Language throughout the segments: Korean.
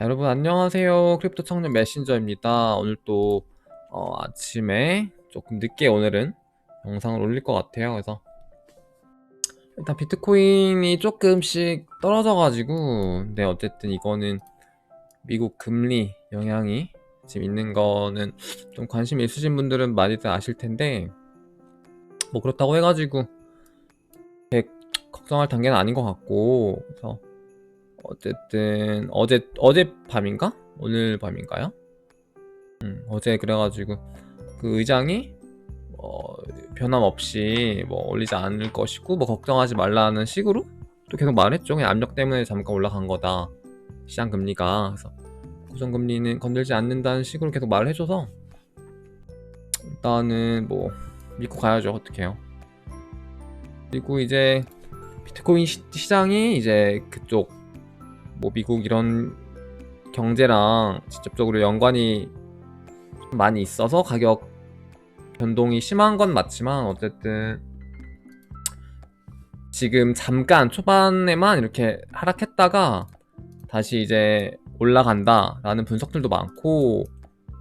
자, 여러분 안녕하세요. 크립토 청년 메신저입니다. 오늘 또 어, 아침에 조금 늦게 오늘은 영상을 올릴 것 같아요. 그래서 일단 비트코인이 조금씩 떨어져 가지고 근데 어쨌든 이거는 미국 금리 영향이 지금 있는 거는 좀 관심 있으신 분들은 많이들 아실 텐데 뭐 그렇다고 해가지고 걱정할 단계는 아닌 것 같고 그래서 어쨌든 어제 어제 밤인가 오늘 밤인가요? 음, 어제 그래가지고 그 의장이 어, 변함없이 뭐 올리지 않을 것이고 뭐 걱정하지 말라는 식으로 또 계속 말했죠. 그냥 압력 때문에 잠깐 올라간 거다. 시장 금리가 그래서 고정 금리는 건들지 않는다는 식으로 계속 말을 해줘서 일단은 뭐 믿고 가야죠. 어떡해요. 그리고 이제 비트코인 시, 시장이 이제 그쪽 뭐 미국 이런 경제랑 직접적으로 연관이 좀 많이 있어서 가격 변동이 심한 건 맞지만 어쨌든 지금 잠깐 초반에만 이렇게 하락했다가 다시 이제 올라간다라는 분석들도 많고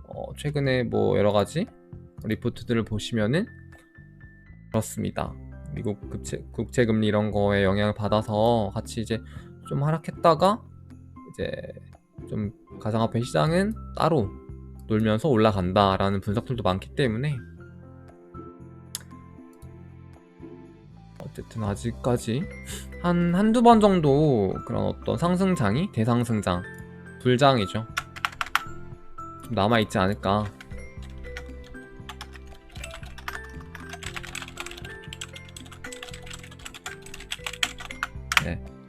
어, 최근에 뭐 여러 가지 리포트들을 보시면은 그렇습니다. 미국 국채, 국채 금리 이런 거에 영향을 받아서 같이 이제 좀 하락했다가 이제 좀 가상화폐 시장은 따로 놀면서 올라간다라는 분석들도 많기 때문에 어쨌든 아직까지 한 한두 번 정도 그런 어떤 상승장이 대상승장 불장이죠. 좀 남아있지 않을까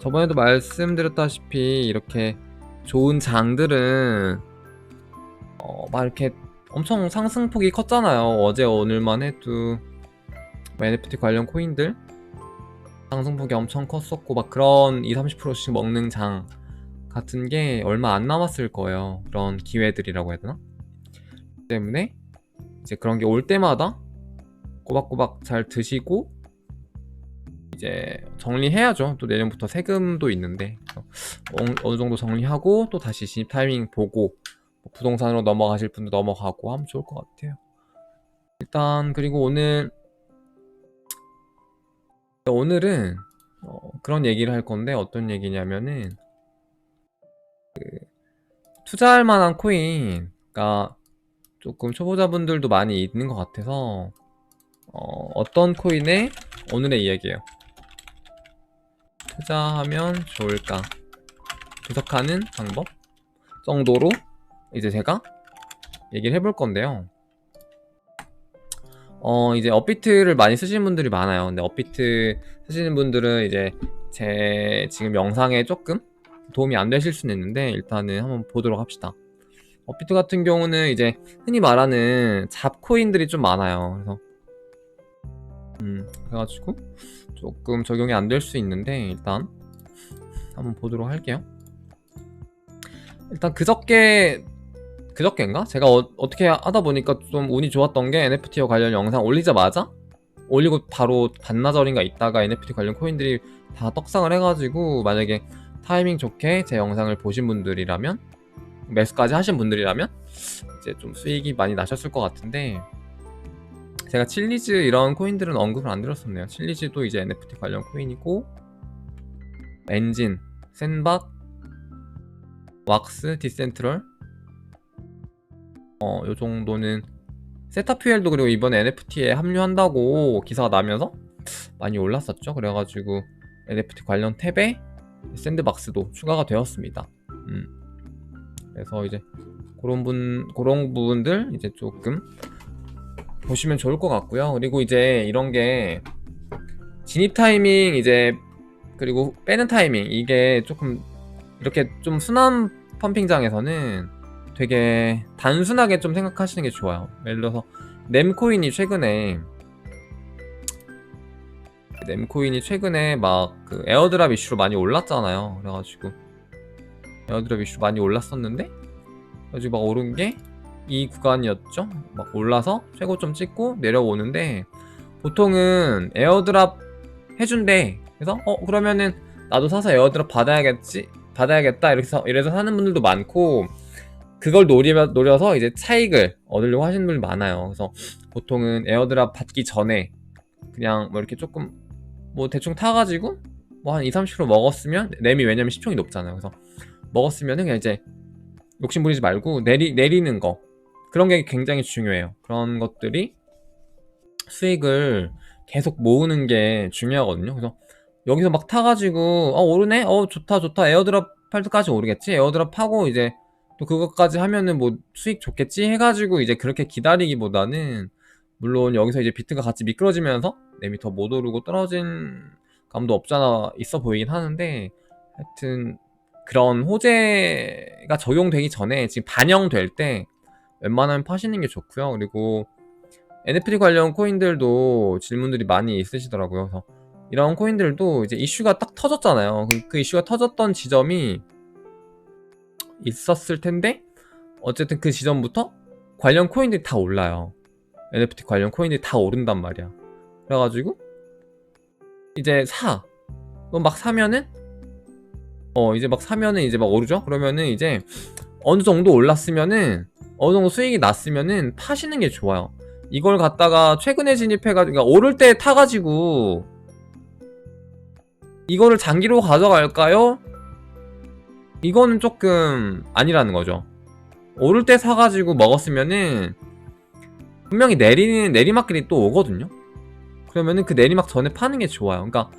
저번에도 말씀드렸다시피 이렇게 좋은 장들은 어, 막 이렇게 엄청 상승폭이 컸잖아요. 어제 오늘만 해도 뭐 NFT 관련 코인들 상승폭이 엄청 컸었고 막 그런 2, 30%씩 먹는 장 같은 게 얼마 안 남았을 거예요. 그런 기회들이라고 해야 되나? 때문에 이제 그런 게 올 때마다 꼬박꼬박 잘 드시고 이제 정리해야죠. 또 내년부터 세금도 있는데 어- 어느 정도 정리하고 또 다시 진입 타이밍 보고 뭐 부동산으로 넘어가실 분도 넘어가고 하면 좋을 것 같아요. 일단 그리고 오늘 오늘은 어, 그런 얘기를 할 건데 어떤 얘기냐면은 그 투자할 만한 코인가 조금 초보자분들도 많이 있는 것 같아서 어, 어떤 코인에 오늘의 이야기예요. 투자하면 좋을까 분석하는 방법 정도로 이제 제가 얘기를 해볼 건데요. 어 이제 업비트를 많이 쓰시는 분들이 많아요. 근데 업비트 쓰시는 분들은 이제 제 지금 영상에 조금 도움이 안 되실 수는 있는데 일단은 한번 보도록 합시다. 업비트 같은 경우는 이제 흔히 말하는 잡코인들이 좀 많아요. 그래서 음 그래가지고 조금 적용이 안 될 수 있는데 일단 한번 보도록 할게요. 일단 그저께 그저께인가? 제가 어, 떻게 하다 보니까 좀 운이 좋았던 게 NFT와 관련 영상 올리자마자 올리고 바로 반나절인가 있다가 NFT 관련 코인들이 다 떡상을 해가지고 만약에 타이밍 좋게 제 영상을 보신 분들이라면 매수까지 하신 분들이라면 이제 좀 수익이 많이 나셨을 것 같은데 제가 칠리즈 이런 코인들은 언급을 안 드렸었네요. 칠리즈도 이제 NFT 관련 코인이고 엔진, 샌박, 왁스, 디센트럴 어, 요 정도는 세타퓨엘도 그리고 이번에 NFT에 합류한다고 기사가 나면서 많이 올랐었죠. 그래가지고 NFT 관련 탭에 샌드박스도 추가가 되었습니다. 음. 그래서 이제 그런 분 그런 부분들 이제 조금 보시면 좋을 것 같고요. 그리고 이제 이런 게 진입 타이밍 이제 그리고 빼는 타이밍 이게 조금 이렇게 좀 순환 펌핑장에서는 되게 단순하게 좀 생각하시는 게 좋아요. 예를 들어서 nem코인이 최근에 nem코인이 최근에 막 그 에어드랍 이슈로 많이 올랐잖아요. 그래가지고 에어드랍 이슈 많이 올랐었는데 그래가지고 막 오른 게 이 구간이었죠. 막 올라서 최고점 찍고 내려오는데 보통은 에어드랍 해준대. 그래서 어 그러면은 나도 사서 에어드랍 받아야겠지 받아야겠다 이렇게 이래서 사는 분들도 많고 그걸 노리며, 노려서 이제 차익을 얻으려고 하시는 분들 많아요. 그래서 보통은 에어드랍 받기 전에 그냥 뭐 이렇게 조금 뭐 대충 타가지고 뭐 한 2, 30% 먹었으면 램이 왜냐면 시총이 높잖아요. 그래서 먹었으면은 그냥 이제 욕심 부리지 말고 내리 내리는 거 그런 게 굉장히 중요해요. 그런 것들이 수익을 계속 모으는 게 중요하거든요. 그래서 여기서 막 타가지고 어 오르네, 어 좋다 좋다 에어드랍 팔 때까지 오르겠지. 에어드랍 하고 이제 또 그것까지 하면은 뭐 수익 좋겠지 해가지고 이제 그렇게 기다리기보다는 물론 여기서 이제 비트가 같이 미끄러지면서 램이 더 못 오르고 떨어진 감도 없잖아 있어 보이긴 하는데 하여튼 그런 호재가 적용되기 전에 지금 반영될 때 웬만하면 파시는 게 좋고요. 그리고 NFT 관련 코인들도 질문들이 많이 있으시더라고요. 그래서 이런 코인들도 이제 이슈가 딱 터졌잖아요. 그, 그 이슈가 터졌던 지점이 있었을 텐데 어쨌든 그 지점부터 관련 코인들이 다 올라요. NFT 관련 코인들이 다 오른단 말이야. 그래가지고 이제 사. 막 사면은 어 이제 막 사면은 이제 막 오르죠. 그러면은 이제 어느 정도 올랐으면은 어느 정도 수익이 났으면은 파시는 게 좋아요. 이걸 갖다가 최근에 진입해가지고 그러니까 오를 때 타가지고 이거를 장기로 가져갈까요? 이거는 조금 아니라는 거죠. 오를 때 사가지고 먹었으면은 분명히 내리는 내리막길이 또 오거든요. 그러면은 그 내리막 전에 파는 게 좋아요. 그러니까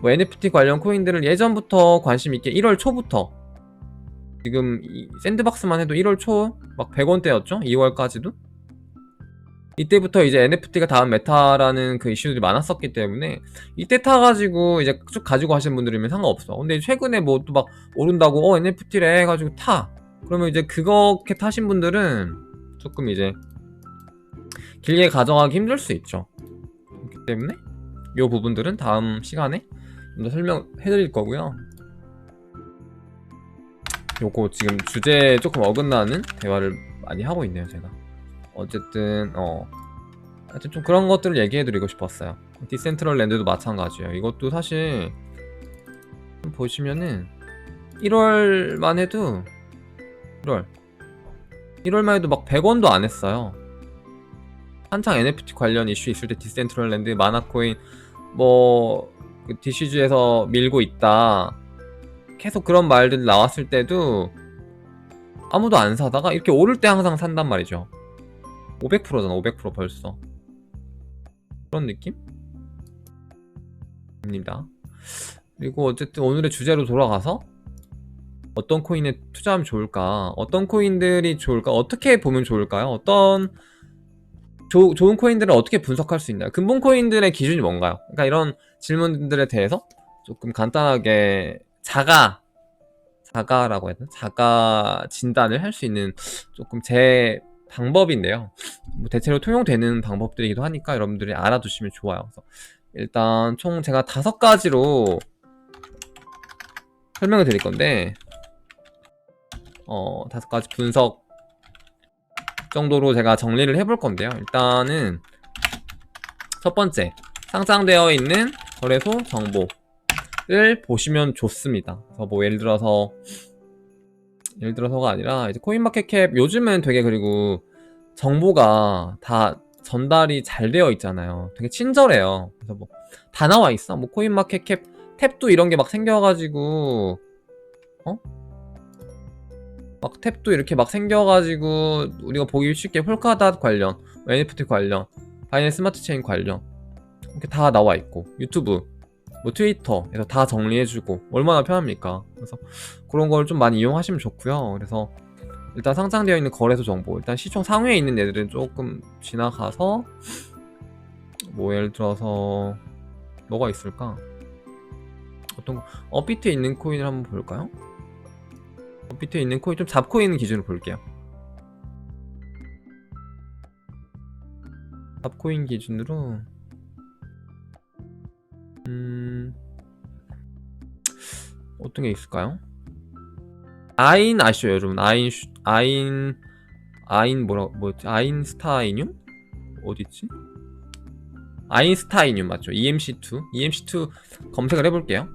뭐 NFT 관련 코인들을 예전부터 관심 있게 1월 초부터 지금 이 샌드박스만 해도 1월 초 막 100원대였죠? 2월까지도 이때부터 이제 NFT가 다음 메타라는 그 이슈들이 많았었기 때문에 이때 타가지고 이제 쭉 가지고 하시는 분들이면 상관없어. 근데 최근에 뭐 또 막 오른다고 어 NFT래 해가지고 타. 그러면 이제 그렇게 타신 분들은 조금 이제 길게 가져가기 힘들 수 있죠. 그렇기 때문에 이 부분들은 다음 시간에 좀 더 설명해드릴 거고요. 요거 지금 주제에 조금 어긋나는 대화를 많이 하고 있네요, 제가. 어쨌든 어 하여튼 좀 그런 것들을 얘기해드리고 싶었어요. 디센트럴 랜드도 마찬가지예요. 이것도 사실 좀 보시면은 1월만 해도 1월 1월만 해도 막 100원도 안 했어요. 한창 NFT 관련 이슈 있을 때 디센트럴 랜드, 마나코인 뭐그 DC주에서 밀고 있다. 계속 그런 말들 나왔을 때도 아무도 안 사다가 이렇게 오를 때 항상 산단 말이죠. 500%잖아, 500% 벌써. 그런 느낌? 입니다. 그리고 어쨌든 오늘의 주제로 돌아가서 어떤 코인에 투자하면 좋을까? 어떤 코인들이 좋을까? 어떻게 보면 좋을까요? 어떤 조, 좋은 코인들을 어떻게 분석할 수 있나요? 근본 코인들의 기준이 뭔가요? 그러니까 이런 질문들에 대해서 조금 간단하게 자가 자가라고 해야 되나? 자가 진단을 할 수 있는 조금 제 방법인데요. 뭐 대체로 통용되는 방법들이기도 하니까 여러분들이 알아두시면 좋아요. 그래서 일단 총 제가 다섯 가지로 설명을 드릴 건데 어 다섯 가지 분석 정도로 제가 정리를 해볼 건데요. 일단은 첫 번째 상장되어 있는 거래소 정보 를 보시면 좋습니다. 그래서 뭐 예를 들어서 예를 들어서가 아니라 이제 코인마켓캡 요즘은 되게 그리고 정보가 다 전달이 잘 되어 있잖아요. 되게 친절해요. 그래서 뭐 다 나와 있어. 뭐 코인마켓캡 탭도 이런 게 막 생겨가지고 어? 막 탭도 이렇게 막 생겨가지고 우리가 보기 쉽게 홀카닷 관련, NFT 관련, 바이낸스 스마트 체인 관련 이렇게 다 나와 있고 유튜브, 뭐 트위터에서 다 정리해주고 얼마나 편합니까? 그래서 그런 걸 좀 많이 이용하시면 좋고요. 그래서 일단 상장되어 있는 거래소 정보, 일단 시총 상위에 있는 애들은 조금 지나가서 뭐 예를 들어서 뭐가 있을까? 어떤 거? 업비트에 있는 코인을 한번 볼까요? 업비트에 있는 코인 좀 잡코인 기준으로 볼게요. 잡코인 기준으로 음 어떤 게 있을까요? 아인 아시죠 여러분 아인 슈- 아인 아인 뭐라 뭐였지 아인스타이늄 어디있지 아인스타이늄 맞죠 EMC2 EMC2 검색을 해볼게요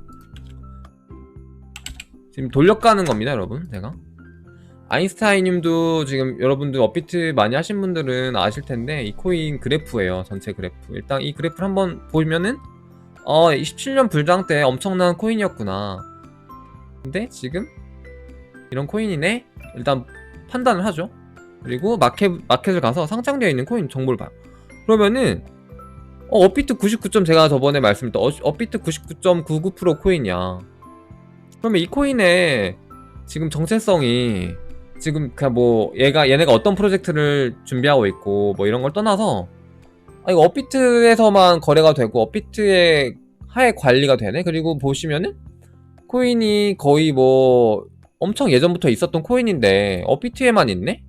지금 돌려가는 겁니다, 여러분. 제가. 아인스타인님도 지금 여러분들 업비트 많이 하신 분들은 아실 텐데 이 코인 그래프예요. 전체 그래프. 일단 이 그래프를 한번 보면은 어 17년 불장 때 엄청난 코인이었구나. 근데 지금 이런 코인이네. 일단 판단을 하죠. 그리고 마켓 마켓을 가서 상장되어 있는 코인 정보를 봐요. 그러면은 어, 업비트 99점 제가 저번에 말씀드렸던 어, 업비트 99.99% 코인이야. 그러면 이 코인의 지금 정체성이 지금 그냥 뭐 얘가 얘네가 어떤 프로젝트를 준비하고 있고 뭐 이런 걸 떠나서 아 이거 업비트에서만 거래가 되고 업비트의 하에 관리가 되네. 그리고 보시면은 코인이 거의 뭐 엄청 예전부터 있었던 코인인데 업비트에만 있네.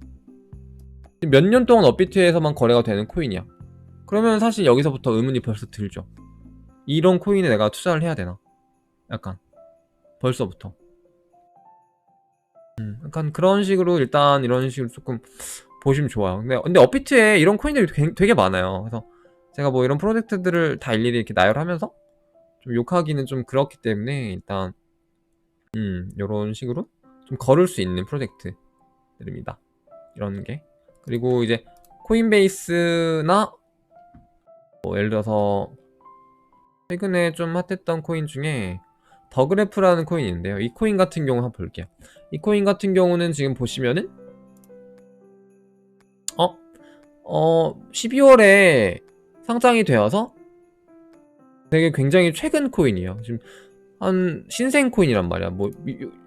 몇 년 동안 업비트에서만 거래가 되는 코인이야. 그러면 사실 여기서부터 의문이 벌써 들죠. 이런 코인에 내가 투자를 해야 되나? 약간 벌써부터. 음, 약간 그런 식으로 일단 이런 식으로 조금 보시면 좋아요. 근데 근데 업비트에 이런 코인들이 되게, 되게 많아요. 그래서 제가 뭐 이런 프로젝트들을 다 일일이 이렇게 나열하면서 좀 욕하기는 좀 그렇기 때문에 일단 음 이런 식으로 좀 걸을 수 있는 프로젝트들입니다. 이런 게 그리고 이제 코인베이스나 뭐 예를 들어서 최근에 좀 핫했던 코인 중에 더그래프라는 코인이 있는데요. 이 코인 같은 경우 한번 볼게요. 이 코인 같은 경우는 지금 보시면은 어? 어 12월에 상장이 되어서 되게 굉장히 최근 코인이에요. 지금 한 신생 코인이란 말이야. 뭐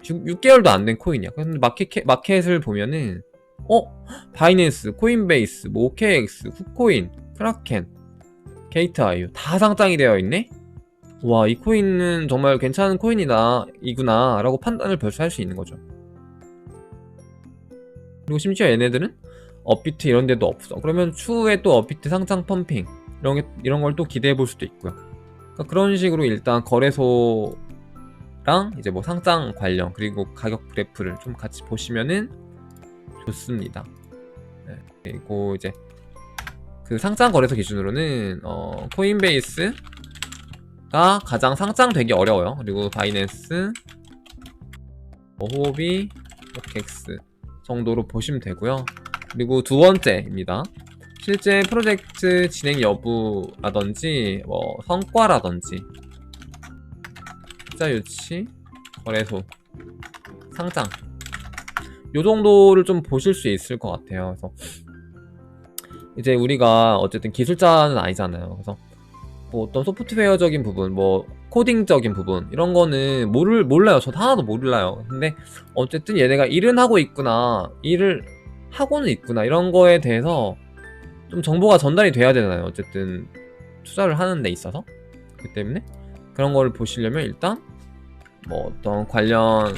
지금 6개월도 안 된 코인이야. 근데 마켓 마켓을 보면은 어 바이낸스, 코인베이스, 뭐 OKX, 후코인, 크라켄, 게이트아이유 다 상장이 되어 있네. 와, 이 코인은 정말 괜찮은 코인이다, 이구나, 라고 판단을 벌써 할 수 있는 거죠. 그리고 심지어 얘네들은 업비트 이런 데도 없어. 그러면 추후에 또 업비트 상장 펌핑, 이런, 게, 이런 걸 또 기대해 볼 수도 있고요. 그러니까 그런 식으로 일단 거래소랑 이제 뭐 상장 관련, 그리고 가격 그래프를 좀 같이 보시면은 좋습니다. 네, 그리고 이제 그 상장 거래소 기준으로는 어, 코인베이스 가 가장 상장되기 어려워요. 그리고 바이낸스, 뭐 호비, OKX 정도로 보시면 되고요. 그리고 두 번째입니다. 실제 프로젝트 진행 여부라든지 뭐 성과라든지 투자 유치, 거래소, 상장 요 정도를 좀 보실 수 있을 것 같아요. 그래서 이제 우리가 어쨌든 기술자는 아니잖아요. 그래서 뭐 어떤 소프트웨어적인 부분, 뭐 코딩적인 부분 이런 거는 모를 몰라요. 저도 하나도 몰라요. 근데 어쨌든 얘네가 일은 하고 있구나, 일을 하고는 있구나 이런 거에 대해서 좀 정보가 전달이 돼야 되잖아요. 어쨌든 투자를 하는 데 있어서 그 때문에 그런 거를 보시려면 일단 뭐 어떤 관련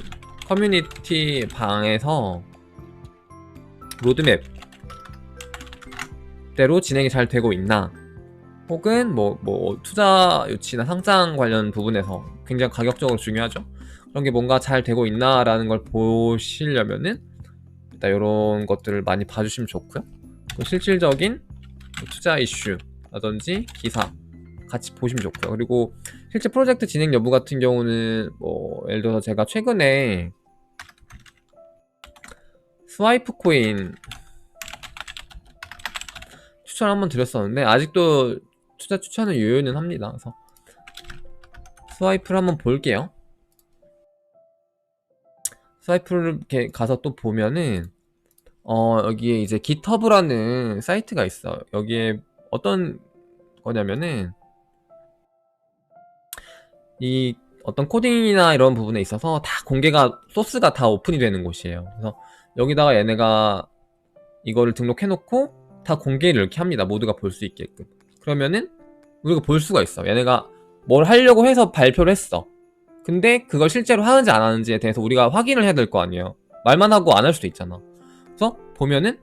커뮤니티 방에서 로드맵 대로 진행이 잘 되고 있나 혹은 뭐, 뭐 투자 유치나 상장 관련 부분에서 굉장히 가격적으로 중요하죠. 그런 게 뭔가 잘 되고 있나라는 걸 보시려면은 일단 이런 것들을 많이 봐주시면 좋고요. 또 실질적인 투자 이슈라든지 기사 같이 보시면 좋고요. 그리고 실제 프로젝트 진행 여부 같은 경우는 뭐 예를 들어서 제가 최근에 스와이프 코인 추천 한번 드렸었는데 아직도 투자 추천을 유효는 합니다. 그래서 스와이프를 한번 볼게요. 스와이프를 이렇게 가서 또 보면은 어 여기에 이제 GitHub라는 사이트가 있어. 여기에 어떤 거냐면은 이 어떤 코딩이나 이런 부분에 있어서 다 공개가 소스가 다 오픈이 되는 곳이에요. 그래서 여기다가 얘네가 이거를 등록해놓고 다 공개를 이렇게 합니다. 모두가 볼 수 있게끔. 그러면은 우리가 볼 수가 있어. 얘네가 뭘 하려고 해서 발표를 했어. 근데 그걸 실제로 하는지 안 하는지에 대해서 우리가 확인을 해야 될 거 아니에요. 말만 하고 안 할 수도 있잖아. 그래서 보면은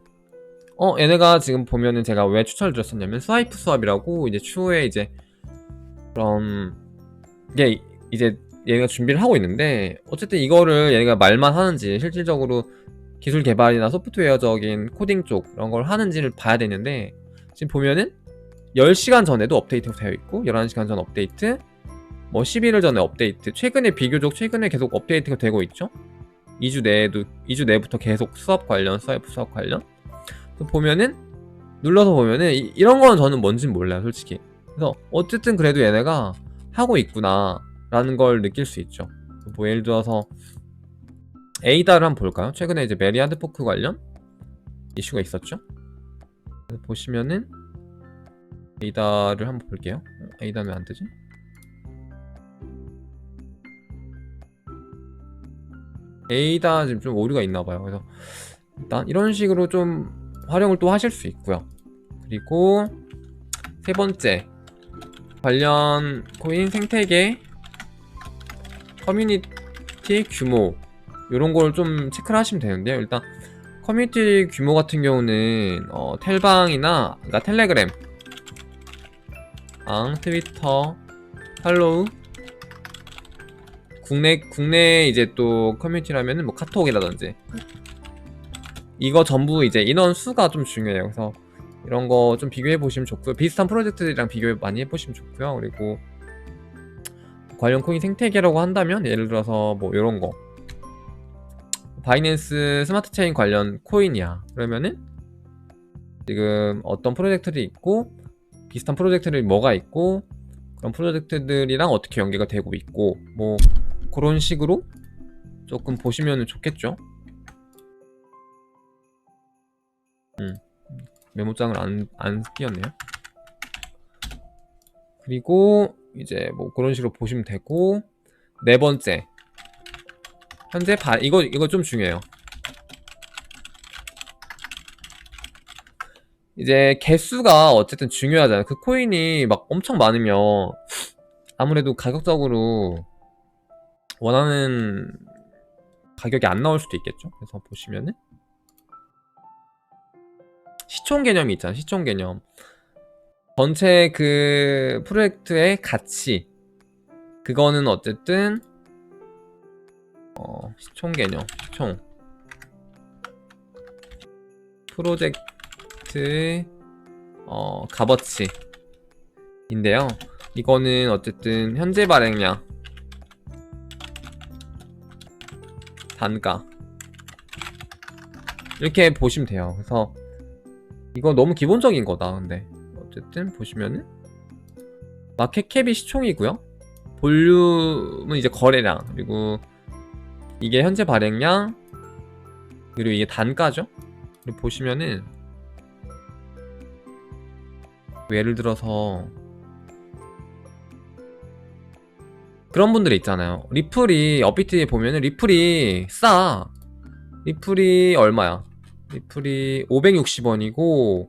어 얘네가 지금 보면은 제가 왜 추천을 드렸었냐면 스와이프 수업이라고 이제 추후에 이제 그럼 이게 이제 얘가 준비를 하고 있는데 어쨌든 이거를 얘가 말만 하는지 실질적으로 기술 개발이나 소프트웨어적인 코딩 쪽 이런 걸 하는지를 봐야 되는데 지금 보면은 10시간 전에도 업데이트가 되어 있고 11시간 전 업데이트 뭐 11일 전에 업데이트 최근에 비교적 최근에 계속 업데이트가 되고 있죠 2주 내에도 2주 내부터 계속 수업 관련 수업 수업 관련? 또 보면은 눌러서 보면은 이, 이런 건 저는 뭔진 몰라요 솔직히. 그래서 어쨌든 그래도 얘네가 하고 있구나 라는 걸 느낄 수 있죠. 뭐 예를 들어서 에이다를 한번 볼까요? 최근에 이제 메리아드 포크 관련 이슈가 있었죠? 보시면은 에이다를 한번 볼게요. 어, 에이다는 왜안 뜨지 에이다 지금 좀 오류가 있나 봐요. 그래서 일단 이런 식으로 좀 활용을 또 하실 수 있고요. 그리고 세 번째 관련 코인 생태계 커뮤니티 규모 이런 걸 좀 체크를 하시면 되는데요. 일단 커뮤니티 규모 같은 경우는 어, 텔방이나 그러니까 텔레그램, 앙, 트위터, 팔로우 국내 국내 이제 또 커뮤니티라면은 뭐 카톡이라든지 이거 전부 이제 인원 수가 좀 중요해요. 그래서 이런 거 좀 비교해 보시면 좋고요. 비슷한 프로젝트들이랑 비교 많이 해 보시면 좋고요. 그리고 관련 코인 생태계라고 한다면 예를 들어서 뭐 이런 거 바이낸스 스마트 체인 관련 코인이야. 그러면은 지금 어떤 프로젝트들이 있고 비슷한 프로젝트들이 뭐가 있고 그런 프로젝트들이랑 어떻게 연계가 되고 있고 뭐 그런 식으로 조금 보시면 좋겠죠. 음, 메모장을 안, 안 끼웠네요. 그리고 이제 뭐 그런 식으로 보시면 되고 네 번째 현재 바 이거 이거 좀 중요해요. 이제 개수가 어쨌든 중요하잖아요. 그 코인이 막 엄청 많으면 아무래도 가격적으로 원하는 가격이 안 나올 수도 있겠죠. 그래서 보시면은 시총 개념이 있잖아요. 시총 개념. 전체 그 프로젝트의 가치. 그거는 어쨌든 어, 시총 개념. 시총. 프로젝트 어, 값어치인데요. 이거는 어쨌든 현재 발행량 단가 이렇게 보시면 돼요. 그래서 이거 너무 기본적인 거다. 근데 어쨌든 보시면은 마켓캡이 시총이고요. 볼륨은 이제 거래량 그리고 이게 현재 발행량 그리고 이게 단가죠. 그리고 보시면은 예를 들어서 그런 분들이 있잖아요. 리플이 업비트에 보면은 리플이 싸. 리플이 얼마야? 리플이 560원이고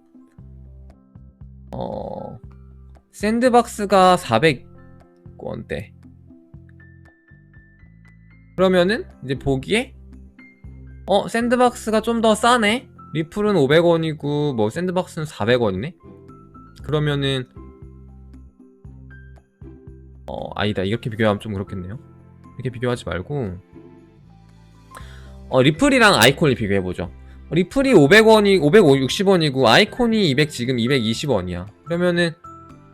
어 샌드박스가 400원대. 그러면은 이제 보기에 어 샌드박스가 좀 더 싸네. 리플은 500원이고 뭐 샌드박스는 400원이네. 그러면은 어, 아니다. 이렇게 비교하면 좀 그렇겠네요. 이렇게 비교하지 말고 어, 리플이랑 아이콘을 비교해보죠. 리플이 500원이, 560원이고 아이콘이 200 지금 220원이야. 그러면은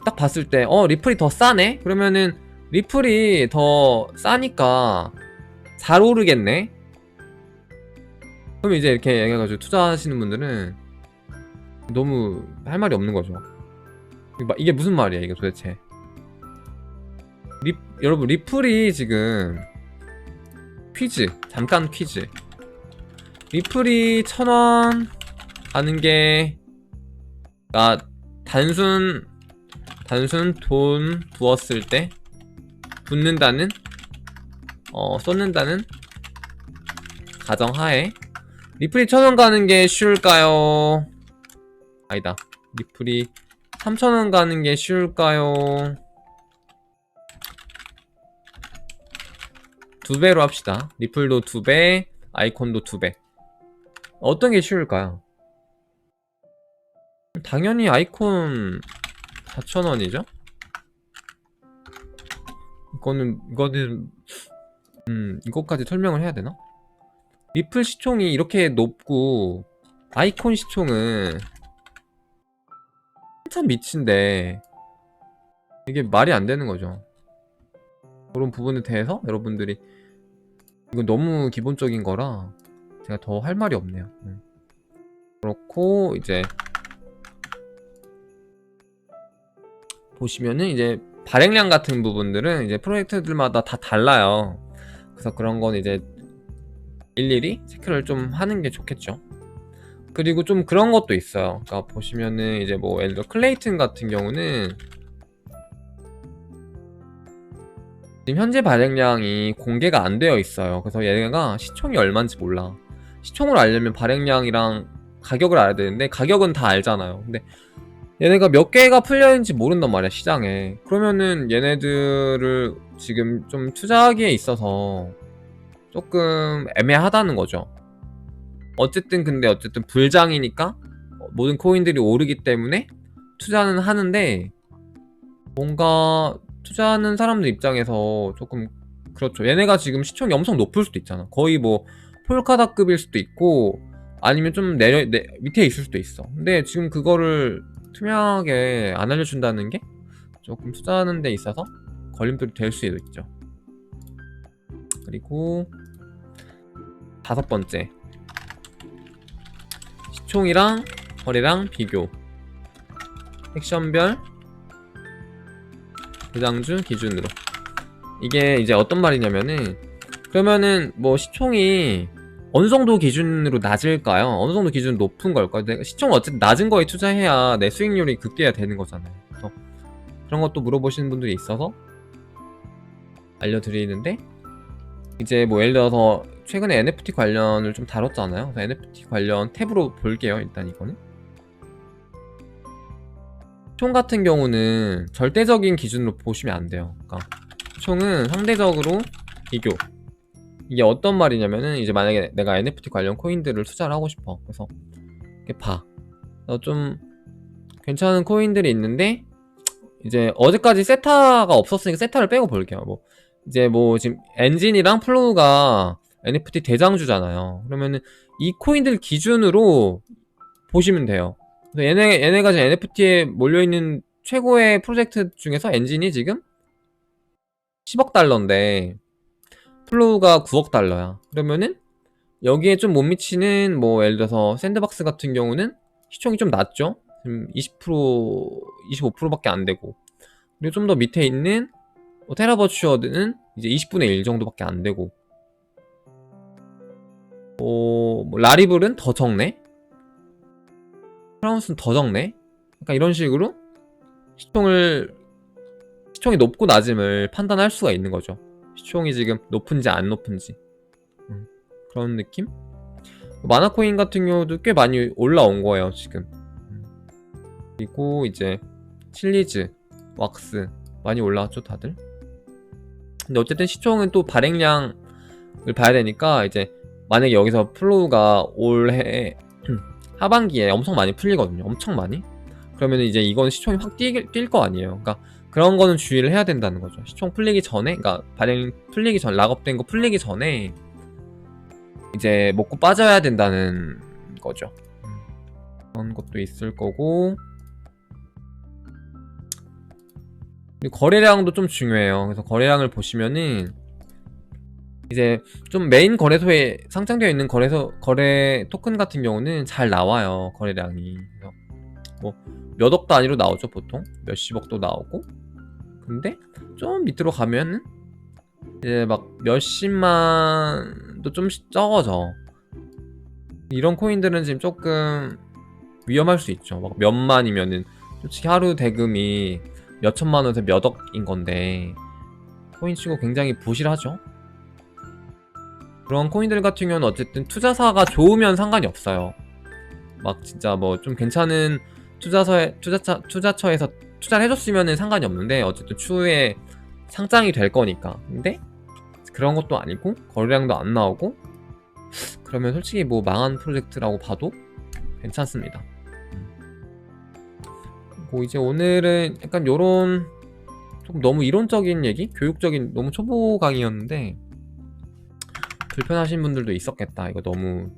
딱 봤을 때 어, 리플이 더 싸네? 그러면은 리플이 더 싸니까 잘 오르겠네? 그럼 이제 이렇게 얘기해가지고 투자하시는 분들은 너무 할 말이 없는 거죠. 이게 무슨 말이야, 이게 도대체. 리, 여러분 리플이 지금 퀴즈 잠깐 퀴즈 리플이 천원 하는 게 아, 단순 단순 돈 부었을 때 붓는다는 어 쏟는다는 가정하에 리플이 천원 가는 게 쉬울까요? 아니다 리플이 3천원 가는 게 쉬울까요? 두 배로 합시다. 리플도 두 배, 아이콘도 두 배. 어떤 게 쉬울까요? 당연히 아이콘 4,000원이죠? 이거는, 이거는, 음, 이것까지 설명을 해야 되나? 리플 시총이 이렇게 높고, 아이콘 시총은 한참 미친데, 이게 말이 안 되는 거죠. 그런 부분에 대해서 여러분들이 이건 너무 기본적인 거라 제가 더 할 말이 없네요. 음. 그렇고 이제 보시면은 이제 발행량 같은 부분들은 이제 프로젝트들마다 다 달라요. 그래서 그런 건 이제 일일이 체크를 좀 하는 게 좋겠죠. 그리고 좀 그런 것도 있어요. 그러니까 보시면은 이제 뭐 들어 클레이튼 같은 경우는 지금 현재 발행량이 공개가 안 되어 있어요. 그래서 얘네가 시총이 얼마인지 몰라. 시총을 알려면 발행량이랑 가격을 알아야 되는데 가격은 다 알잖아요. 근데 얘네가 몇 개가 풀려있는지 모른단 말이야 시장에. 그러면은 얘네들을 지금 좀 투자하기에 있어서 조금 애매하다는 거죠. 어쨌든 근데 어쨌든 불장이니까 모든 코인들이 오르기 때문에 투자는 하는데 뭔가 투자하는 사람들 입장에서 조금 그렇죠. 얘네가 지금 시총이 엄청 높을 수도 있잖아. 거의 뭐 폴카다급일 수도 있고 아니면 좀 내려 내, 밑에 있을 수도 있어. 근데 지금 그거를 투명하게 안 알려준다는 게 조금 투자하는 데 있어서 걸림돌이 될 수도 있죠. 그리고 다섯 번째 시총이랑 거래량 비교 섹션별 부장주 기준으로 이게 이제 어떤 말이냐면은 그러면은 뭐 시총이 어느 정도 기준으로 낮을까요? 어느 정도 기준 높은 걸까요? 시총 어쨌든 낮은 거에 투자해야 내 수익률이 극대화 되는 거잖아요. 그래서 그런 것도 물어보시는 분들이 있어서 알려드리는데 이제 뭐 예를 들어서 최근에 NFT 관련을 좀 다뤘잖아요. NFT 관련 탭으로 볼게요. 일단 이거는 총 같은 경우는 절대적인 기준으로 보시면 안 돼요. 그러니까 총은 상대적으로 비교. 이게 어떤 말이냐면은 이제 만약에 내가 NFT 관련 코인들을 투자를 하고 싶어. 그래서 이렇게 봐. 좀 괜찮은 코인들이 있는데 이제 어제까지 세타가 없었으니까 세타를 빼고 볼게요. 뭐 이제 뭐 지금 엔진이랑 플로우가 NFT 대장주잖아요. 그러면은 이 코인들 기준으로 보시면 돼요. 그래서 얘네 얘네가 지금 NFT에 몰려 있는 최고의 프로젝트 중에서 엔진이 지금 10억 달러인데 플로우가 9억 달러야. 그러면은 여기에 좀 못 미치는 뭐 예를 들어서 샌드박스 같은 경우는 시총이 좀 낮죠. 지금 20% 25%밖에 안 되고 그리고 좀 더 밑에 있는 뭐 테라버추어드는 이제 20분의 1 정도밖에 안 되고 어, 뭐 라리블은 더 적네? 프라운스는 더 적네? 약간 이런 식으로 시총을 시총이 높고 낮음을 판단할 수가 있는 거죠. 시총이 지금 높은지 안 높은지 음, 그런 느낌? 마나코인 같은 경우도 꽤 많이 올라온 거예요 지금. 음. 그리고 이제 칠리즈, 왁스 많이 올라왔죠 다들. 근데 어쨌든 시총은 또 발행량을 봐야 되니까 이제 만약에 여기서 플로우가 올해 하반기에 엄청 많이 풀리거든요. 엄청 많이. 그러면 이제 이건 시총이 확 뛸 거 아니에요. 그러니까 그런 거는 주의를 해야 된다는 거죠. 시총 풀리기 전에, 그러니까 발행 풀리기 전, 락업된 거 풀리기 전에 이제 먹고 빠져야 된다는 거죠. 그런 것도 있을 거고. 거래량도 좀 중요해요. 그래서 거래량을 보시면은 이제 좀 메인 거래소에 상장되어 있는 거래소 거래 토큰 같은 경우는 잘 나와요 거래량이. 뭐 몇억 단위로 나오죠 보통? 몇십억도 나오고. 근데 좀 밑으로 가면은 이제 막 몇십만도 좀 적어져. 이런 코인들은 지금 조금 위험할 수 있죠. 막 몇만이면은 솔직히 하루 대금이 몇천만 원에서 몇 억인 건데 코인 치고 굉장히 부실하죠 그런 코인들 같은 경우는 어쨌든 투자사가 좋으면 상관이 없어요. 막 진짜 뭐 좀 괜찮은 투자서에 투자처 투자처에서 투자를 해줬으면은 상관이 없는데 어쨌든 추후에 상장이 될 거니까. 근데 그런 것도 아니고 거래량도 안 나오고 그러면 솔직히 뭐 망한 프로젝트라고 봐도 괜찮습니다. 그리고 이제 오늘은 약간 요런 좀 너무 이론적인 얘기, 교육적인 너무 초보 강의였는데 불편하신 분들도 있었겠다. 이거 너무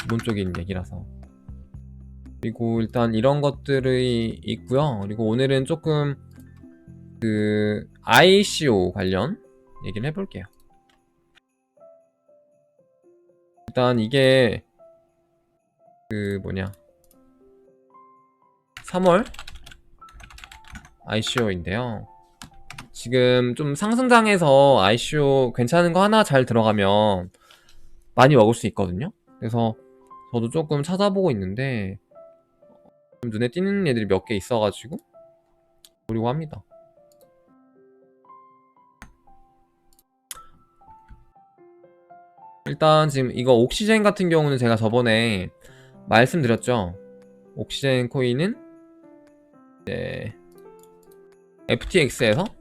기본적인 얘기라서. 그리고 일단 이런 것들이 있고요. 그리고 오늘은 조금 그 ICO 관련 얘기를 해볼게요. 일단 이게 그 뭐냐 3월 ICO인데요. 지금 좀 상승장에서 ICO 괜찮은 거 하나 잘 들어가면 많이 먹을 수 있거든요. 그래서 저도 조금 찾아보고 있는데 좀 눈에 띄는 애들이 몇 개 있어가지고 보려고 합니다. 일단 지금 이거 옥시젠 같은 경우는 제가 저번에 말씀드렸죠. 옥시젠 코인은 이제 FTX에서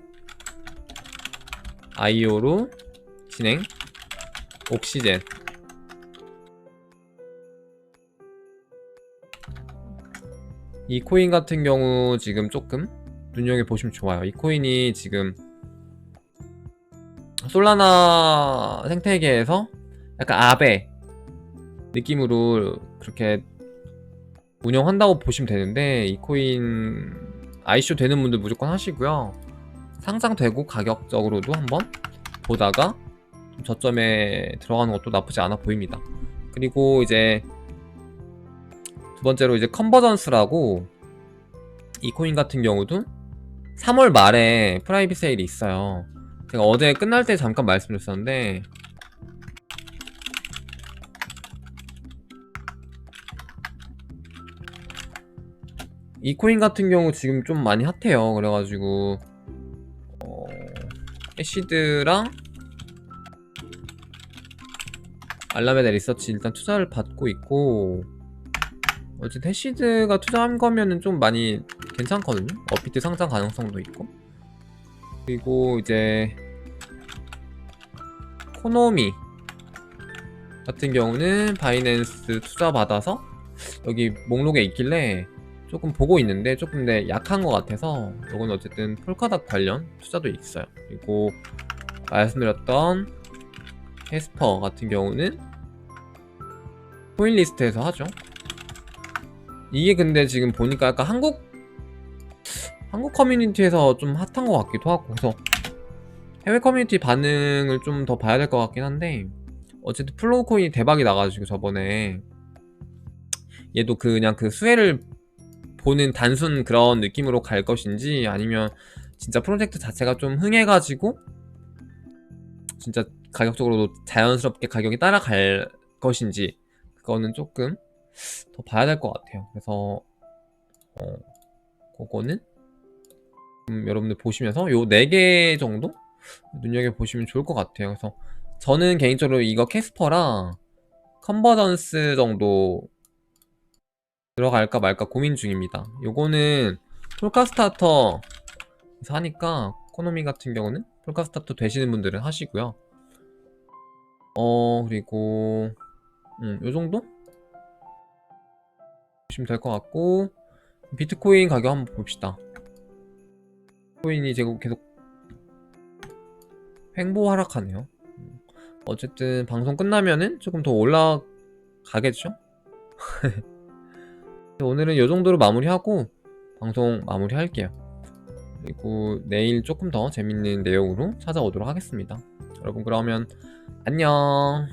IO로 진행 옥시젠 이 코인 같은 경우 지금 조금 눈여겨 보시면 좋아요. 이 코인이 지금 솔라나 생태계에서 약간 아베 느낌으로 그렇게 운영한다고 보시면 되는데 이 코인 ICO 되는 분들 무조건 하시고요. 상장되고 가격적으로도 한번 보다가 좀 저점에 들어가는 것도 나쁘지 않아 보입니다. 그리고 이제 두 번째로 이제 컨버전스라고 이 코인 같은 경우도 3월 말에 프라이빗 세일이 있어요. 제가 어제 끝날 때 잠깐 말씀드렸었는데 이 코인 같은 경우 지금 좀 많이 핫해요. 그래가지고 어, 해시드랑 알라메다 리서치 일단 투자를 받고 있고 어쨌든 해시드가 투자한 거면은 좀 많이 괜찮거든요. 업비트 상장 가능성도 있고 그리고 이제 코노미 같은 경우는 바이낸스 투자 받아서 여기 목록에 있길래 조금 보고 있는데 조금 네 약한 것 같아서 이건 어쨌든 폴카닥 관련 투자도 있어요. 그리고 말씀드렸던 캐스퍼 같은 경우는 코인 리스트에서 하죠. 이게 근데 지금 보니까 약간 한국 한국 커뮤니티에서 좀 핫한 것 같기도 하고 그래서 해외 커뮤니티 반응을 좀 더 봐야 될 것 같긴 한데 어쨌든 플로우 코인이 대박이 나가지고 저번에 얘도 그 그냥 그 수혜를 보는 단순 그런 느낌으로 갈 것인지 아니면 진짜 프로젝트 자체가 좀 흥해가지고 진짜 가격적으로도 자연스럽게 가격이 따라갈 것인지 그거는 조금 더 봐야 될 것 같아요. 그래서 어 그거는 음, 여러분들 보시면서 요 4개 정도 눈여겨 보시면 좋을 것 같아요. 그래서 저는 개인적으로 이거 캐스퍼랑 컨버전스 정도 들어갈까 말까 고민 중입니다. 요거는 폴카 스타터에서 하니까 코노미 같은 경우는 폴카 스타터 되시는 분들은 하시고요. 어 그리고 음, 요 정도 보시면 될 것 같고 비트코인 가격 한번 봅시다. 코인이 계속 횡보 하락하네요. 음, 어쨌든 방송 끝나면은 조금 더 올라가겠죠? 오늘은 이 정도로 마무리하고 방송 마무리할게요. 그리고 내일 조금 더 재밌는 내용으로 찾아오도록 하겠습니다. 여러분 그러면 안녕.